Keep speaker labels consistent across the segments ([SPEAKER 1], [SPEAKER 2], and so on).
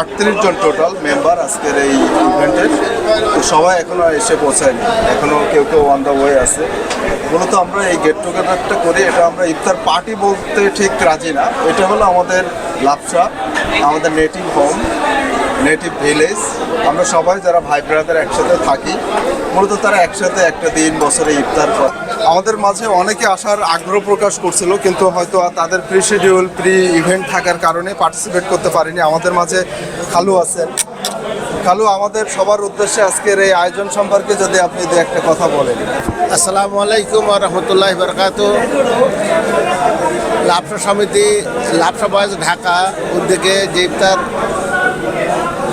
[SPEAKER 1] আটত্রিশ জন total member আজকের এই ইভেন্টের সবাই এখনও এসে পৌঁছায়নি। এখনও কেউ কেউ অন দ্য ওয়ে আছে। মূলত আমরা এই গেট টুগেদারটা করি। এটা আমরা ইফতার পার্টি বলতে ঠিক রাজি না। এটা হলো আমাদের লাপসা আমাদের নেটিভ হোম নেটিভ ভিলেজ আমরা সবাই যারা ভাই ব্রাদার একসাথে থাকি মূলত তারা একসাথে একটা দিন, বছরে ইফতার করে। আমাদের মাঝে অনেকে আসার আগ্রহ প্রকাশ করছিল, কিন্তু হয়তো তাদের প্রি শিডিউল প্রি ইভেন্ট থাকার কারণে পার্টিসিপেট করতে পারিনি। আমাদের মাঝে খালু আছেন। খালু, আমাদের সবার উদ্দেশ্যে আজকের এই আয়োজন সম্পর্কে যদি আপনি দু একটা কথা বলেন।
[SPEAKER 2] আসসালামু আলাইকুম রহমতুল্লাহ বরকাত লাভসা সমিতি লাভসা বয়স ঢাকা উদ্যোগে যে ইফতার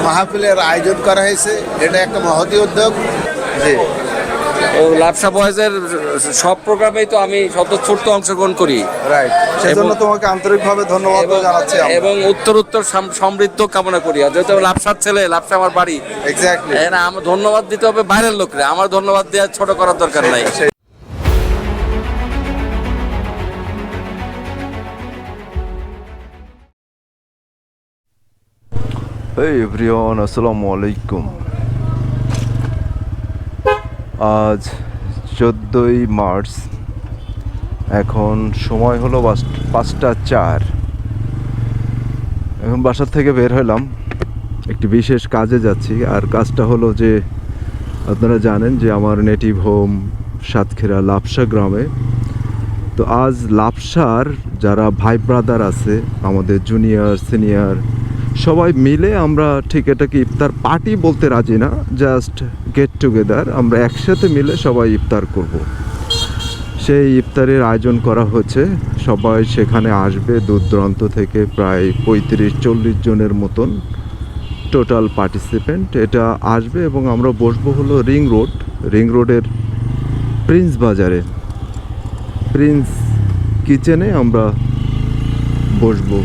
[SPEAKER 2] মাহফিলের আয়োজন করা হয়েছে, এটা একটা মহতি উদ্যোগ।
[SPEAKER 1] জি।
[SPEAKER 3] ও লাভসা বয়েজের সব প্রোগ্রামেই তো আমি স্বতঃস্ফূর্ত অংশগ্রহণ করি।
[SPEAKER 1] রাইট সেজন্য তোমাকে আন্তরিকভাবে ধন্যবাদ জানাচ্ছি
[SPEAKER 3] এবং উত্তর উত্তর সমৃদ্ধ কামনা করি। আর যেহেতু আমি লাভসার ছেলে লাভসা আমার বাড়ি।
[SPEAKER 1] এক্স্যাক্টলি
[SPEAKER 3] না আমার ধন্যবাদ দিতে হবে বাইরের লোকরে। আমার ধন্যবাদ দেওয়ার ছোট করার দরকার নাই।
[SPEAKER 4] এই এভরিওয়ান আসসালামু আলাইকুম আজ চোদ্দোই মার্চ। এখন সময় হলো পাঁচটা চার। এখন বাসার থেকে বের হলাম। একটি বিশেষ কাজে যাচ্ছি। আর কাজটা হলো যে, আপনারা জানেন যে আমার নেটিভ হোম সাতক্ষীরা লাপসা গ্রামে। তো আজ লাপসার যারা ভাই ব্রাদার আছে, আমাদের জুনিয়র সিনিয়র সবাই মিলে আমরা ঠিক এটাকে ইফতার পার্টি বলতে রাজি না জাস্ট গেট টুগেদার আমরা একসাথে মিলে সবাই ইফতার করব। সেই ইফতারের আয়োজন করা হচ্ছে, সবাই সেখানে আসবে দূর দূরান্ত থেকে প্রায় পঁয়ত্রিশ চল্লিশ জনের মতন টোটাল পার্টিসিপেন্ট এটা আসবে এবং আমরা বসবো হলো রিং রোড, রিং রোডের প্রিন্স বাজারে প্রিন্স কিচেনে আমরা বসবো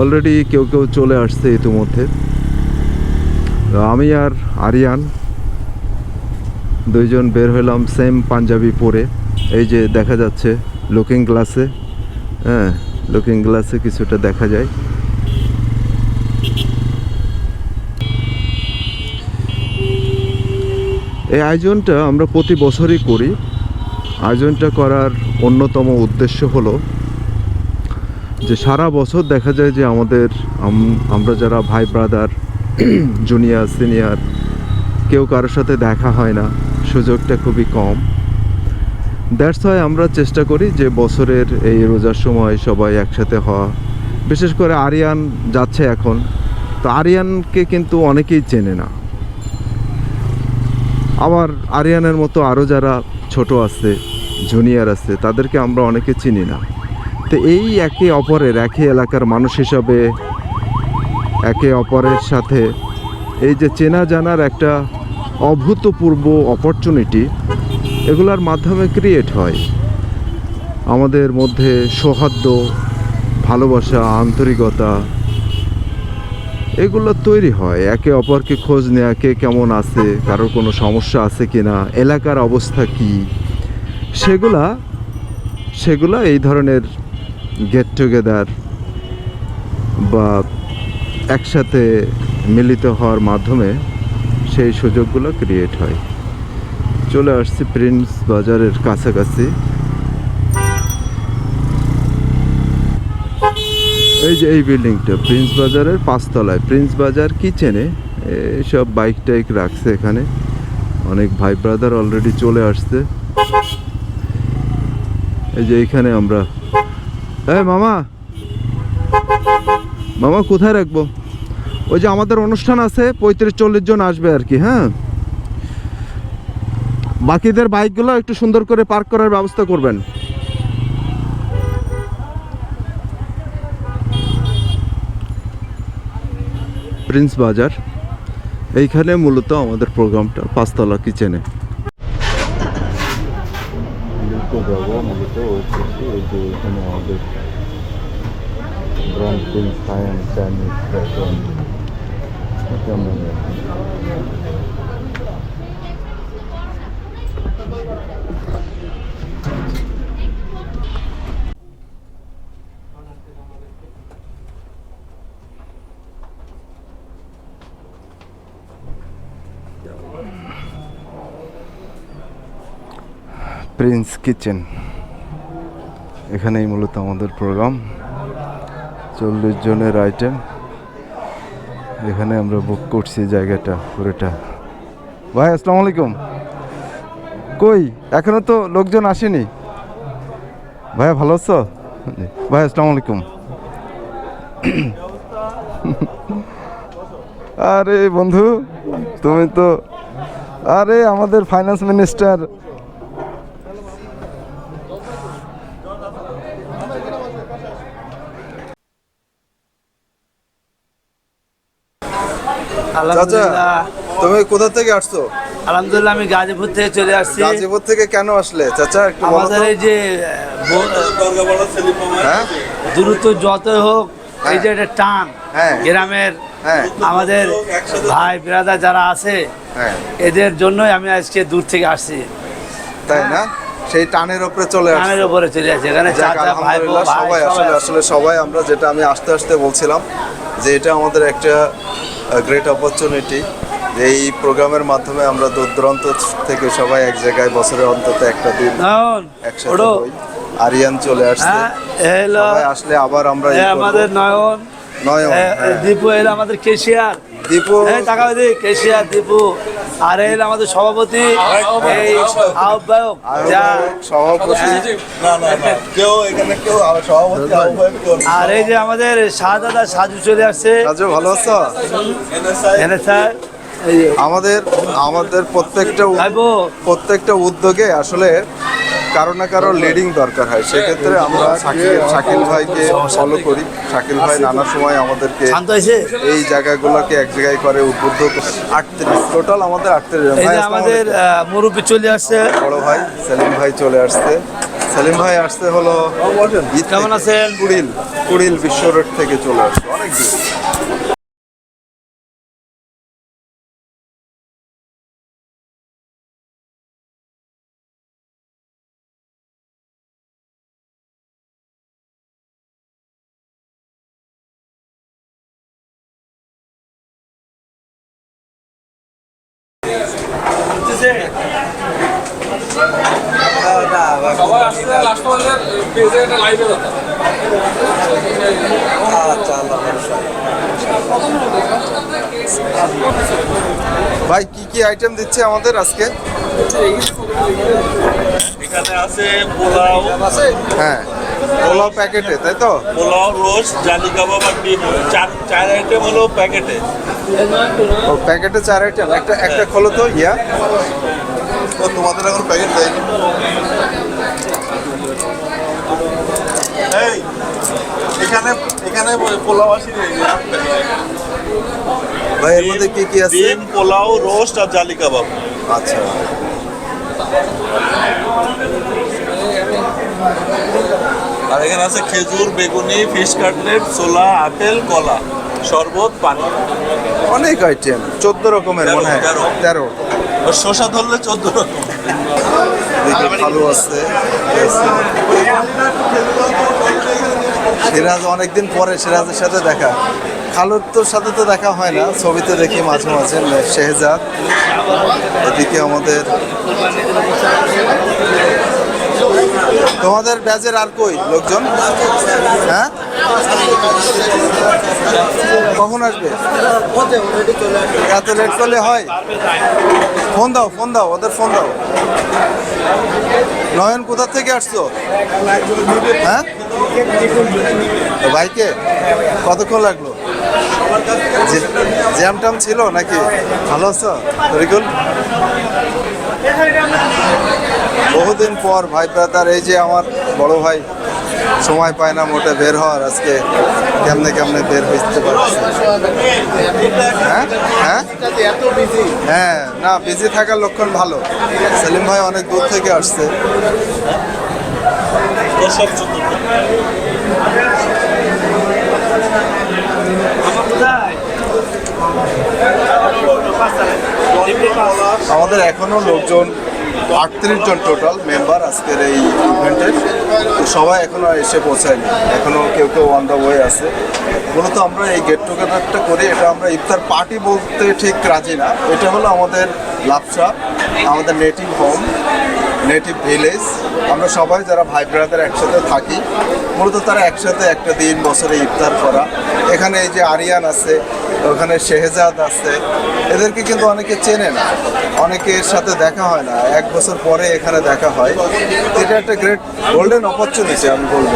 [SPEAKER 4] অলরেডি কেউ কেউ চলে আসছে ইতিমধ্যে। আমি আর আরিয়ান দুইজন বের হলাম সেম পাঞ্জাবি পরে। এই যে দেখা যাচ্ছে লুকিং গ্লাসে হ্যাঁ লুকিং গ্লাসে কিছুটা দেখা যায়। এই আয়োজনটা আমরা প্রতি বছরই করি। আয়োজনটা করার অন্যতম উদ্দেশ্য হলো যে সারা বছর দেখা যায় যে আমাদের আমরা যারা ভাই ব্রাদার জুনিয়র সিনিয়র কেউ কারোর সাথে দেখা হয় না, সুযোগটা খুবই কম। দ্যাটস হয় আমরা চেষ্টা করি যে বছরের এই রোজার সময় সবাই একসাথে হওয়া। বিশেষ করে আরিয়ান যাচ্ছে এখন। তো আরিয়ানকে কিন্তু অনেকেই চেনে না। আবার আরিয়ানের মতো আরও যারা ছোট আছে জুনিয়র আছে, তাদেরকে আমরা অনেকে চিনি না। তো এই একে অপরের একই এলাকার মানুষ হিসাবে, একে অপরের সাথে এই যে চেনা জানার একটা অভূতপূর্ব অপরচুনিটি এগুলোর মাধ্যমে ক্রিয়েট হয়। আমাদের মধ্যে সৌহার্দ্য, ভালোবাসা, আন্তরিকতা, এগুলো তৈরি হয়। একে অপরকে খোঁজ নেওয়া কে কেমন আছে, কারোর কোনো সমস্যা আছে কি না এলাকার অবস্থা কি? সেগুলা সেগুলা এই ধরনের গেট টুগেদার বা একসাথে মিলিত হওয়ার মাধ্যমে সেই সুযোগগুলো ক্রিয়েট হয়। চলে আসছি প্রিন্স বাজারের কাছাকাছি। এই যে এই বিল্ডিংটা প্রিন্স বাজারের পাঁচতলায়। প্রিন্স বাজার কিচেনে সব বাইক টাইক রাখছে এখানে। অনেক ভাই ব্রাদার অলরেডি চলে আসছে। এই যে এইখানে আমরা এ মামা। মামা, কোথায় রাখব? ওই যে আমাদের অনুষ্ঠান আছে, পঁয়ত্রিশ চল্লিশ জন আসবে আর কি হ্যাঁ? বাকিদের বাইকগুলো একটু সুন্দর করে পার্ক করার ব্যবস্থা করবেন। প্রিন্স বাজার, এইখানে মূলত আমাদের প্রোগ্রামটা, পাঁচতলা কিচেনে। The you know this brand things high and Chinese restaurant.
[SPEAKER 5] Prince Kitchen. এখানেই মূলত আমাদের প্রোগ্রাম। চল্লিশ জনের আইটেম এখানে আমরা বুক করছি জায়গাটা, পুরোটা। ভাই, আসসালামু আলাইকুম। কই? এখনও তো লোকজন আসেনি। ভাইয়া ভালো আছো। ভাই, আসসালামু আলাইকুম। আরে বন্ধু, তুমি তো আরে আমাদের ফাইন্যান্স মিনিস্টার
[SPEAKER 4] চাচা তুমি কোথা থেকে আসছো?
[SPEAKER 6] আলহামদুলিল্লাহ আমি গাজীপুর থেকে চলে আসছি।
[SPEAKER 4] গাজীপুর থেকে কেন আসলে? চাচা একটু
[SPEAKER 6] আমাদের এই যে
[SPEAKER 4] হ্যাঁ?
[SPEAKER 6] দ্রুত যত হোক এই যে একটা টান
[SPEAKER 4] হ্যাঁ।
[SPEAKER 6] গ্রামের
[SPEAKER 4] হ্যাঁ।
[SPEAKER 6] আমাদের ভাই ব্রাদার যারা আছে
[SPEAKER 4] হ্যাঁ।
[SPEAKER 6] এদের জন্যই আমি আজকে দূর থেকে আসছি।
[SPEAKER 4] তাই না? সেই টানের উপরে চলে
[SPEAKER 6] টানের উপরে চলে আসছি। এখানে
[SPEAKER 4] আলহামদুলিল্লাহ সবাই আসলে আসলে সবাই আমরা যেটা আমি আস্তে আস্তে বলছিলাম যে এটা আমাদের একটা গ্রেট অপরচুনিটি এই প্রোগ্রামের মাধ্যমে আমরা দূর দূরান্ত থেকে সবাই এক জায়গায় বছরে অন্তত একটা দিন একসাথে হই আরিয়ান চলে আসছে।
[SPEAKER 6] হ্যাঁ
[SPEAKER 4] আসলে আবার আমরা।
[SPEAKER 6] আমাদের নয়ন।
[SPEAKER 4] নয়ন হ্যাঁ।
[SPEAKER 6] দীপু আমাদের কেশিয়ার।
[SPEAKER 4] দীপু।
[SPEAKER 6] এই টাকা কেশিয়ার দীপু আর এই আমাদের সভাপতি এই আহ্বায়ক যা।
[SPEAKER 4] সভাপতি। না না না কেউ এখানে কেউ সভাপতি আহ্বায়ক
[SPEAKER 6] আর এই যে আমাদের শাহদাদা সাজু চলে আসছে।
[SPEAKER 4] রাজু ভালো আছো?
[SPEAKER 6] এনে স্যার
[SPEAKER 4] আমাদের আমাদের প্রত্যেকটা প্রত্যেকটা উদ্যোগে আসলে কারও না কারও লিডিং দরকার হয়। সেক্ষেত্রে আমরা শাকিল শাকিল ভাইকে ফলো করি। শাকিল ভাই নানা সময় আমাদেরকে এই জায়গাগুলোকে এক জায়গায় করে উদ্বুদ্ধ করে আটত্রিশ টোটাল আমাদের আটত্রিশ ভাই
[SPEAKER 6] আমাদের মুরব্বী চলে আসছে।
[SPEAKER 4] বড় ভাই সেলিম ভাই চলে আসছে। সেলিম ভাই আসতে হলো ঈদ
[SPEAKER 6] কেমন। আছেন?
[SPEAKER 4] কুড়িল। কুড়িল বিশ্ব রোড থেকে চলে আসছে। অনেক দূর। ভাই কি কি আইটেম দিচ্ছে আমাদের আজকে?
[SPEAKER 7] এখানে আছে পোলাও
[SPEAKER 4] হ্যাঁ। পোলাও প্যাকেটে তাই তো?
[SPEAKER 7] পোলাও রোস্ট জালি কাবাব আর ডিম চার চার আইটেম হলো প্যাকেটে।
[SPEAKER 4] ও প্যাকেটে চার আইটেম একটা একটা খোলো তো ইয়া। ও তোমাদের এখন প্যাকেট দেয়নি।
[SPEAKER 7] এই এখানে এখানে পোলাও আছে
[SPEAKER 4] ভাই এর মধ্যে কি কি আছে?
[SPEAKER 7] ডিম পোলাও রোস্ট আর জালি কাবাব।
[SPEAKER 4] আচ্ছা।
[SPEAKER 7] আর এখানে আছে খেজুর বেগুনি ফিশ কাটলেট ছোলা আপেল কলা শরবত পানি।
[SPEAKER 4] অনেক আইটেম চোদ্দ রকমের মনে হয়।
[SPEAKER 7] তেরো, শসা ধরলে চোদ্দ রকম।
[SPEAKER 4] ভালো আছে। সিরাজ অনেকদিন পরে সিরাজের সাথে দেখা। খালুর তোর সাথে তো দেখা হয় না ছবিতে দেখি মাঝে মাঝে শেহজাদ। এদিকে আমাদের তোমাদের ব্যাচের আর কই? লোকজন? হ্যাঁ? কখন আসবে? এত লেট করলে হয়। ফোন দাও ফোন দাও, ওদের ফোন দাও। নয়ন, কোথা থেকে আসছো? হ্যাঁ? বাইকে কতক্ষণ লাগল? জ্যাম ট্যাম ছিল নাকি? ভালো আছো? তরিকুল? বহুদিন পর, ভাই ব্রাদার এই যে আমার বড় ভাই, সময় পায় না মোটে বের হওয়ার, আজকে কেমনে কেমনে বের হইতে পারছে। হ্যাঁ? হ্যাঁ? হ্যাঁ না বিজি থাকার লক্ষণ ভালো। সেলিম ভাই অনেক দূর থেকে আসছে। আমাদের এখনও লোকজন আটত্রিশ জন টোটাল মেম্বার আজকের এই ইভেন্টের সবাই এখনও এসে পৌঁছায়নি। এখনও কেউ কেউ অন দ্য ওয়ে আছে। মূলত আমরা এই গেট টুগেদারটা করি, এটা আমরা ইফতার পার্টি বলতে ঠিক রাজি না। এটা হলো আমাদের লাপসা, আমাদের নেটিভ হোম নেটিভ ভিলেজ আমরা সবাই যারা ভাই ব্রাদার একসাথে থাকি, মূলত তারা একসাথে একটা দিন বছরে ইফতার করা। এখানে এই যে আরিয়ান আছে ওখানে শেহজাদ আছে। এদেরকে কিন্তু অনেকে চেনে না। অনেকের সাথে দেখা হয় না। এক বছর পরে এখানে দেখা হয়। এটা একটা গ্রেট গোল্ডেন অপরচুনিটি আমি বলব।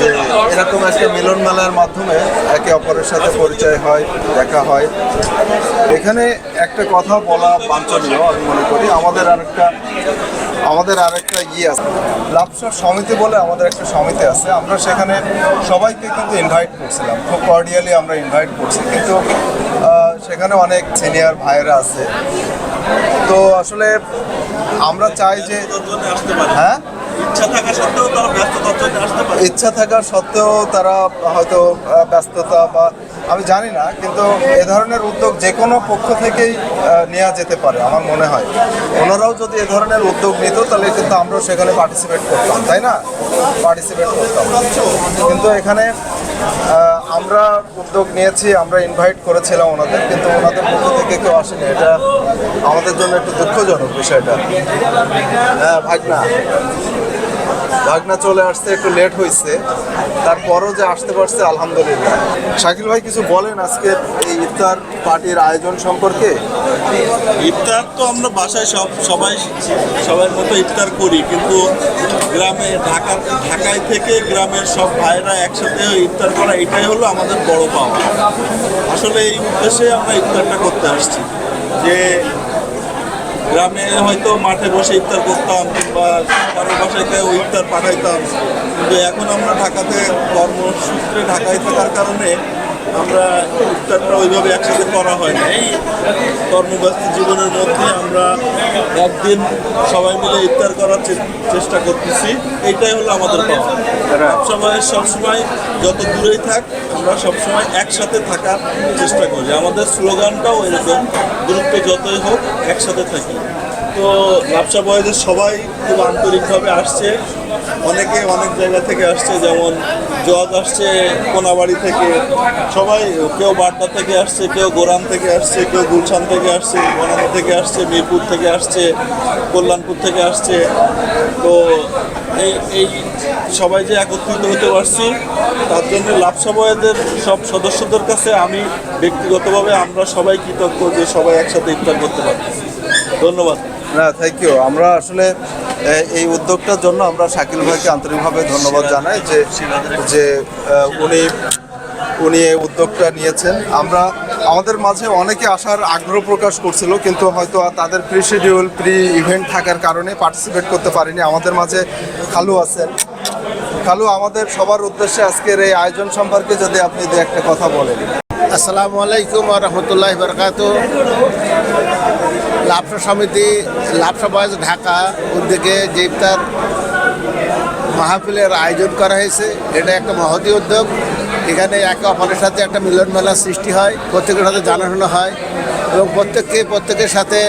[SPEAKER 4] যে এরকম একটা মিলন মেলার মাধ্যমে একে অপরের সাথে পরিচয় হয়, দেখা হয়। এখানে একটা কথা বলা বাঞ্ছনীয়, আমি মনে করি। আমাদের আরেকটা আমাদের আরেকটা ইয়ে আছে। লাভসার সমিতি বলে আমাদের একটা সমিতি আছে। আমরা সেখানে সবাইকে কিন্তু ইনভাইট করছিলাম। খুব কর্ডিয়ালি আমরা ইনভাইট করছি। কিন্তু সেখানে অনেক সিনিয়র ভাইয়েরা আছে। তো আসলে আমরা চাই যে হ্যাঁ?
[SPEAKER 7] ইচ্ছা থাকা সত্ত্বেও তারা
[SPEAKER 4] হয়তো ব্যস্ততা বা আমি জানি না, কিন্তু এ ধরনের উদ্যোগ যে কোনো পক্ষ থেকেই নেওয়া যেতে পারে, আমার মনে হয়। ওনারাও যদি এ ধরনের উদ্যোগ নিত, তাহলে কিন্তু আমরাও সেখানে পার্টিসিপেট করতাম, তাই না? পার্টিসিপেট করতাম। কিন্তু এখানে আমরা উদ্যোগ নিয়েছি, আমরা ইনভাইট করেছিলাম ওনাদের, কিন্তু ওনাদের পক্ষ থেকে কেউ আসেনি। এটা আমাদের জন্য একটু দুঃখজনক বিষয়টা। হ্যাঁ ভাগনা ভাগনা চলে আসছে একটু লেট হয়েছে তারপরও যে আসতে পারছে, আলহামদুলিল্লাহ। শাকিল ভাই কিছু বলেন আজকে এই ইফতার পার্টির আয়োজন সম্পর্কে?
[SPEAKER 7] ইফতার তো আমরা বাসায় সব, সবাই, সবার মতো ইফতার করি, কিন্তু গ্রামে, ঢাকা, ঢাকায় থেকে গ্রামের সব ভাইরা একসাথে ইফতার করা, এটাই হলো আমাদের বড় পাওয়া। আসলে এই উদ্দেশ্যে আমরা ইফতারটা করতে আসছি। যে গ্রামে হয়তো মাঠে বসে ইফতার করতাম কিংবা কারোর বাসায় কেউ ইফতার পাঠাইতাম। কিন্তু এখন আমরা ঢাকাতে কর্মসূত্রে ঢাকায় থাকার কারণে আমরা ইফতারটা ওইভাবে একসাথে করা হয় না এই কর্মব্যস্ত জীবনের মধ্যে আমরা একদিন সবাই মিলে ইফতার করার চেষ্টা করতেছি। এইটাই হলো আমাদের সবাই সবসময় যত দূরেই থাক, আমরা সবসময় একসাথে থাকার চেষ্টা করি। আমাদের স্লোগানটাও এরকম গুরুত্ব যতই হোক একসাথে থাকি। তো ব্যবসা বয়সের সবাই খুব আন্তরিকভাবে আসছে। অনেকে অনেক জায়গা থেকে আসছে, যেমন জজ আসছে কোনাবাড়ি থেকে, সবাই কেউ বাড্ডা থেকে আসছে, কেউ গোরান থেকে আসছে, কেউ গুলশান থেকে আসছে, বনানী থেকে আসছে, মিরপুর থেকে আসছে, কল্যাণপুর থেকে আসছে। তো এই এই সবাই যে একত্রিত হতে পারছি, তার জন্য লাভসাবয়েদের সব সদস্যদের কাছে আমি ব্যক্তিগতভাবে আমরা সবাই কৃতজ্ঞ যে সবাই একসাথে ইফতার করতে পারছি ধন্যবাদ।
[SPEAKER 4] না থ্যাংক ইউ আমরা আসলে এই উদ্যোগটার জন্য আমরা শাকিল ভাইকে আন্তরিকভাবে ধন্যবাদ জানাই যে যে উনি উনি এই উদ্যোগটা নিয়েছেন। আমরা, আমাদের মাঝে অনেকে আসার আগ্রহ প্রকাশ করছিল, কিন্তু হয়তো তাদের প্রি শিডিউল প্রি ইভেন্ট থাকার কারণে পার্টিসিপেট করতে পারিনি। আমাদের মাঝে খালু আছেন। খালু, আমাদের সবার উদ্দেশ্যে আজকের এই আয়োজন সম্পর্কে যদি আপনি দু একটা কথা বলেন।
[SPEAKER 2] আসসালামু আলাইকুম রহমতুল্লাহ বরকাত লাভসা সমিতি লাভসা বয়স ঢাকা উদ্যোগে যে ইফতার মাহফিলের আয়োজন করা হয়েছে। এটা একটা মহতি উদ্যোগ। এখানে একে অপরের সাথে একটা মিলন মেলার সৃষ্টি হয় প্রত্যেকের সাথে জানাশোনা হয় এবং প্রত্যেককে প্রত্যেকের সাথে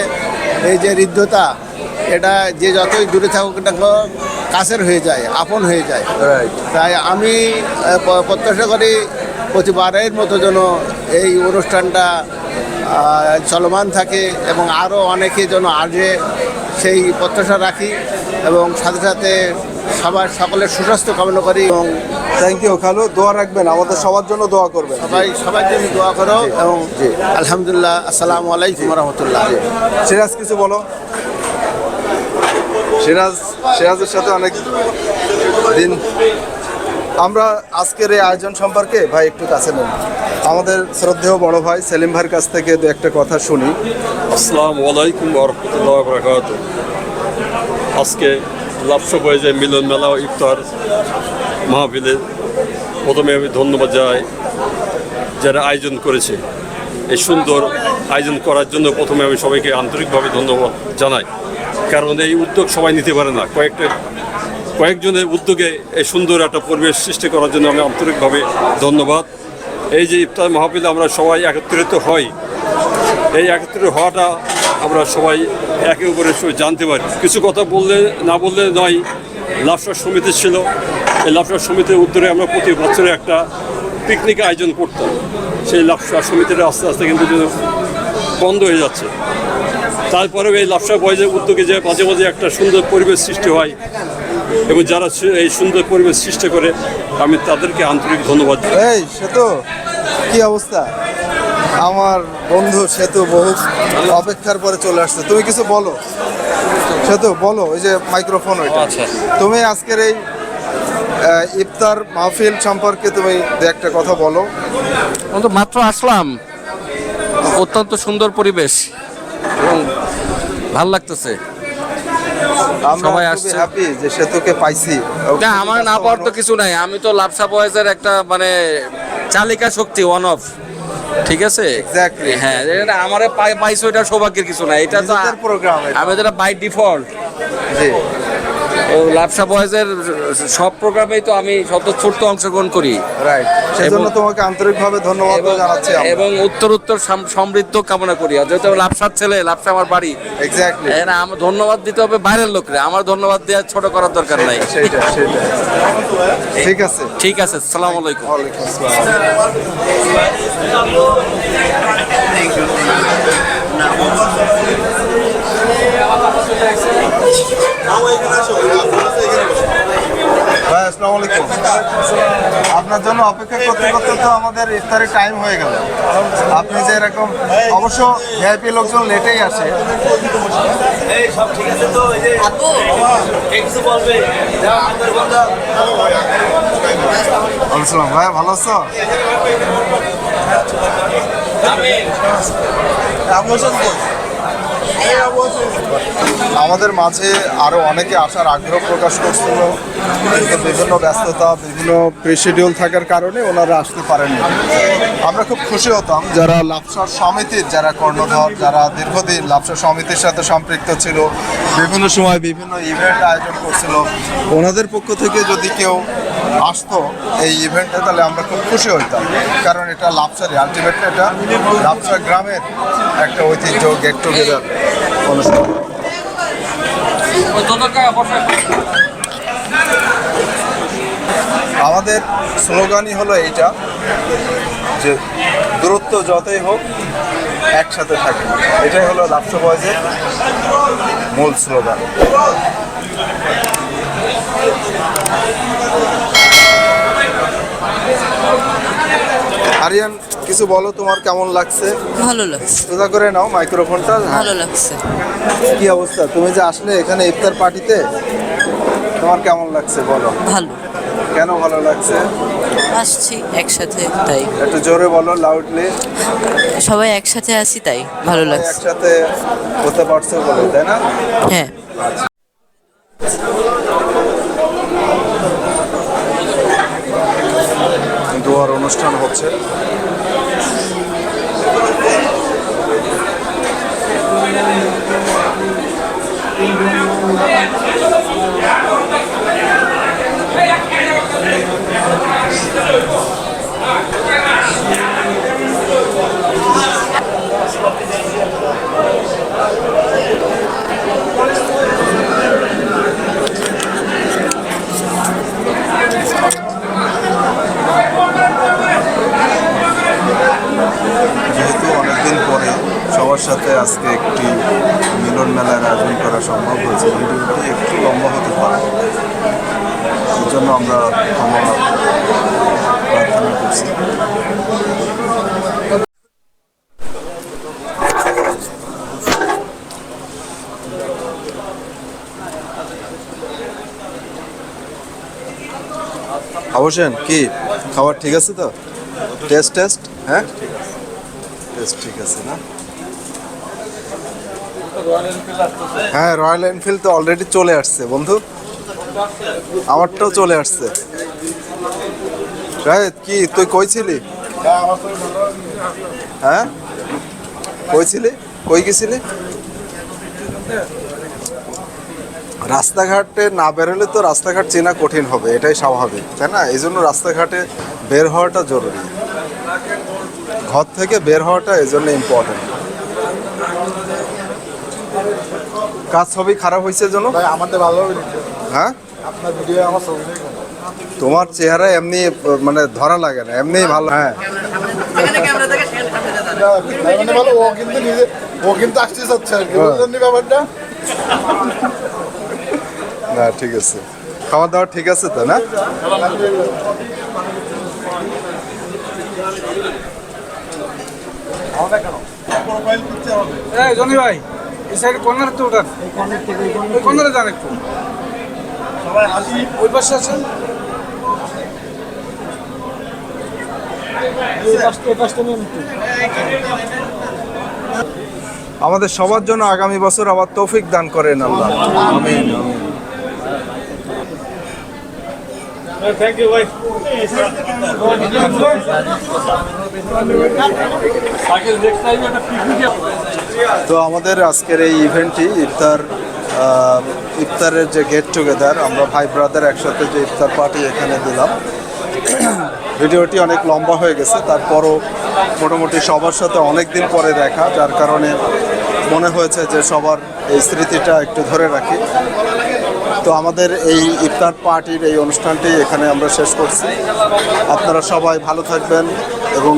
[SPEAKER 2] এই যে হৃদ্যতা এটা যে যতই দূরে থাকুক না কাছের হয়ে যায় আপন হয়ে যায়। তাই আমি প্রত্যাশা করি প্রতিবারের মতো যেন এই অনুষ্ঠানটা চলমান থাকে এবং আরও অনেকে যেন আসে সেই প্রত্যাশা রাখি এবং সাথে সাথে সবার সকলের সুস্বাস্থ্য কামনা করি এবং
[SPEAKER 4] থ্যাংক ইউ খালু। দোয়া রাখবেন আমাদের সবার জন্য দোয়া করবেন।
[SPEAKER 2] সবাই সবার জন্য দোয়া করো এবং আলহামদুলিল্লাহ আসসালামু আলাইকুম রহমতুল্লাহ।
[SPEAKER 4] সিরাজ কিছু বলো? সিরাজ সিরাজের সাথে অনেক দিন আমরা আজকের এই আয়োজন সম্পর্কে ভাই একটু কাছে নেন। আমাদের শ্রদ্ধেয় বড় ভাই সেলিম ভাইয়ের কাছ থেকে দু একটা কথা শুনি।
[SPEAKER 8] আসসালামু আলাইকুম রহমতুল্লাহ আজকে লাভসা বয়েজে মিলন মেলা ইফতার মাহফিলে। প্রথমে আমি ধন্যবাদ জানাই যারা আয়োজন করেছে। এই সুন্দর আয়োজন করার জন্য প্রথমে আমি সবাইকে আন্তরিকভাবে ধন্যবাদ জানাই। কারণ এই উদ্যোগ সবাই নিতে পারে না। কয়েকটা কয়েকজনের উদ্যোগে এই সুন্দর একটা পরিবেশ সৃষ্টি করার জন্য আমি আন্তরিকভাবে ধন্যবাদ। এই যে ইফতার মাহফিলে আমরা সবাই একত্রিত হই। এই একত্রিত হওয়াটা আমরা সবাই একে সঙ্গে জানতে পারি। কিছু কথা বললে, না বললে নয়, লাফসা সমিতি ছিল। এই লাফসা সমিতির উদ্যোগে আমরা প্রতি বছরে একটা পিকনিক আয়োজন করতাম। সেই লাফসা সমিতিটা আস্তে আস্তে কিন্তু বন্ধ হয়ে যাচ্ছে। তারপরে এই লাফসা বয়েজের উদ্যোগে যে মাঝে মাঝে একটা সুন্দর পরিবেশ সৃষ্টি হয় এবং যারা এই সুন্দর পরিবেশ সৃষ্টি করে আমি তাদেরকে আন্তরিক ধন্যবাদ।
[SPEAKER 4] এই সেতু কি অবস্থা? আমার বন্ধু সেতু বহু অপেক্ষার পরে চলে আসছে। তুমি কিছু বলো? সেতু বলো ওই যে মাইক্রোফোন ওইটা।
[SPEAKER 3] আচ্ছা।
[SPEAKER 4] তুমি আজকের এই ইফতার মাহফিল সম্পর্কে তুমি দু একটা কথা বলো।
[SPEAKER 3] মাত্র আসলাম। অত্যন্ত সুন্দর পরিবেশ এবং ভালো লাগতেছে। সবাই আসছে।
[SPEAKER 4] হ্যাপি যে সেতুকে পাইছি।
[SPEAKER 3] না আমার না পাওয়ার তো কিছু নাই। আমি তো লাপসা বয়েজের একটা মানে চালিকা শক্তি ওয়ান অফ ঠিক আছে?
[SPEAKER 4] এক্স্যাক্টলি
[SPEAKER 3] হ্যাঁ এটা আমারে পাই পাইছো এটা সৌভাগ্যের কিছু না এটা তো
[SPEAKER 4] প্রোগ্রাম
[SPEAKER 3] আমি যেটা বাই ডিফল্ট
[SPEAKER 4] জি।
[SPEAKER 3] ও লাভসা বয়েজের সব প্রোগ্রামেই তো আমি স্বতঃস্ফূর্ত অংশগ্রহণ করি।
[SPEAKER 4] রাইট সেজন্য তোমাকে আন্তরিকভাবে ধন্যবাদ
[SPEAKER 3] এবং
[SPEAKER 4] জানাচ্ছি
[SPEAKER 3] এবং উত্তর উত্তর সমৃদ্ধ কামনা করি। আর যেহেতু আমি লাভসার ছেলে লাভসা আমার বাড়ি।
[SPEAKER 4] এক্স্যাক্টলি
[SPEAKER 3] না আমার ধন্যবাদ দিতে হবে বাইরের লোকরে। আমার ধন্যবাদ দেওয়া ছোট করার দরকার নাই।
[SPEAKER 4] ঠিক আছে।
[SPEAKER 3] ঠিক আছে সালাম আলাইকুম।
[SPEAKER 4] ওয়ালাইকুম আসসালাম। ভাই আসসালামু আলাইকুম। আপনার জন্য অপেক্ষা করতে করতে তো আমাদের ইফতারের টাইম হয়ে গেল। আপনি যে এরকম অবশ্য ভিআইপি লোকজন লেটেই আসে।
[SPEAKER 6] এই আছে তো? এই যে এই কিছু বলবে?
[SPEAKER 4] আসসালাম। ভাই ভালো আছো? আমাদের মাঝে আরও অনেকে আসার আগ্রহ প্রকাশ করছিল, কিন্তু বিভিন্ন ব্যস্ততা, বিভিন্ন প্রেসিডিউল থাকার কারণে ওনারা আসতে পারেননি। আমরা খুব খুশি হতাম যারা লাভসার সমিতির যারা কর্ণধর, যারা দীর্ঘদিন লাভসার সমিতির সাথে সম্পৃক্ত ছিল, বিভিন্ন সময় বিভিন্ন ইভেন্ট আয়োজন করছিল। ওনাদের পক্ষ থেকে যদি কেউ আসতো এই ইভেন্টে তাহলে আমরা খুব খুশি হইতাম। কারণ এটা লাভসারি আলটিমেটলি এটা লাভসা গ্রামের একটা ঐতিহ্য গেট টুগেদার অনুষ্ঠান। আমাদের স্লোগানই হলো এইটা, যে দূরত্ব যতই হোক, একসাথে থাকি। এটাই হলো লাভসা বয়সের মূল স্লোগান। আরিয়ান কিছু বলো তোমার কেমন লাগছে?
[SPEAKER 9] ভালো লাগছে।
[SPEAKER 4] সোজা করে নাও মাইক্রোফোনটা হ্যাঁ।
[SPEAKER 9] ভালো লাগছে।
[SPEAKER 4] কি অবস্থা? তুমি যে আসলে এখানে ইফতার পার্টিতে তোমার কেমন লাগছে বলো?
[SPEAKER 9] ভালো।
[SPEAKER 4] কেন ভালো লাগছে?
[SPEAKER 9] আসছি একসাথে তাই।
[SPEAKER 4] একটু জোরে বলো লাউডলি
[SPEAKER 9] সবাই একসাথে আসি তাই। ভালো লাগছে।
[SPEAKER 4] একসাথে হতে পারছ বলে তাই না?
[SPEAKER 9] হ্যাঁ।
[SPEAKER 4] দোয়ার অনুষ্ঠান হচ্ছে। যেহেতু অনেকদিন পরে সবার সাথে আজকে একটি মিলন মেলার আয়োজন করা সম্ভব হয়েছে। ভিডিওটি একটু লম্বা হতে পারে। জন্য আমরা প্রার্থনা করছি। অবশ্যই কি? খাবার ঠিক আছে তো? টেস্ট টেস্ট হ্যাঁ? টেস্ট ঠিক আছে না? হ্যাঁ রয়্যাল এনফিল্ড তো অলরেডি চলে আসছে বন্ধু। আমারটাও চলে আসছে। রাহেদ কি তুই কই ছিলি? হ্যাঁ? কই ছিলি? কই গেছিলি? রাস্তাঘাটে না বেরোলে তো রাস্তাঘাট চেনা কঠিন হবে এটাই স্বাভাবিক তাই না? এই জন্য রাস্তাঘাটে বের হওয়াটা জরুরি। ঘর থেকে বের হওয়াটা এই জন্য ইম্পর্টেন্ট কাজ ছবি খারাপ হয়েছে জন্য
[SPEAKER 2] আমাদের ভালো
[SPEAKER 4] হ্যাঁ?
[SPEAKER 2] আপনার ভিডিও আমার ছবি
[SPEAKER 4] তোমার চেহারা এমনি মানে ধরা লাগে না এমনি ভালো। হ্যাঁ।
[SPEAKER 2] মানে ও কিন্তু নিজে ও কিন্তু আসতে চাচ্ছে আর কি। বুঝলেন নি ব্যাপারটা?
[SPEAKER 4] না ঠিক আছে। খাওয়া দাওয়া ঠিক আছে তো না?
[SPEAKER 6] এই জনি ভাই এই সাইড কর্নার তো ওঠান ওই কর্নারে যান একটু। ওই পাশে আছেন?
[SPEAKER 4] আমাদের সবার জন্য আগামী বছর আবার তৌফিক দান করেন আল্লাহ। আমিন
[SPEAKER 6] থ্যাংক ইউ ভাই।
[SPEAKER 4] তো আমাদের আজকের এই ইভেন্টটি ইফতার ইফতারের যে গেট টুগেদার আমরা ভাই ব্রাদার একসাথে যে ইফতার পার্টি এখানে দিলাম। ভিডিওটি অনেক লম্বা হয়ে গেছে, তারপরও মোটামুটি সবার সাথে অনেক দিন পরে দেখা, যার কারণে মনে হয়েছে যে সবার এই স্মৃতিটা একটু ধরে রাখি। তো আমাদের এই ইফতার পার্টির এই অনুষ্ঠানটি এখানে আমরা শেষ করছি। আপনারা সবাই ভালো থাকবেন এবং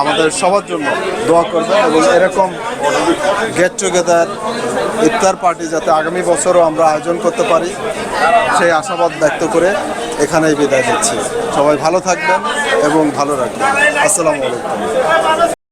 [SPEAKER 4] আমাদের সবার জন্য দোয়া করবেন এবং এরকম গেট টুগেদার ইফতার পার্টি যাতে আগামী বছরও আমরা আয়োজন করতে পারি, সেই আশাবাদ ব্যক্ত করে এখানেই বিদায় দিচ্ছি সবাই ভালো থাকবেন এবং ভালো রাখবেন। আসসালামু আলাইকুম।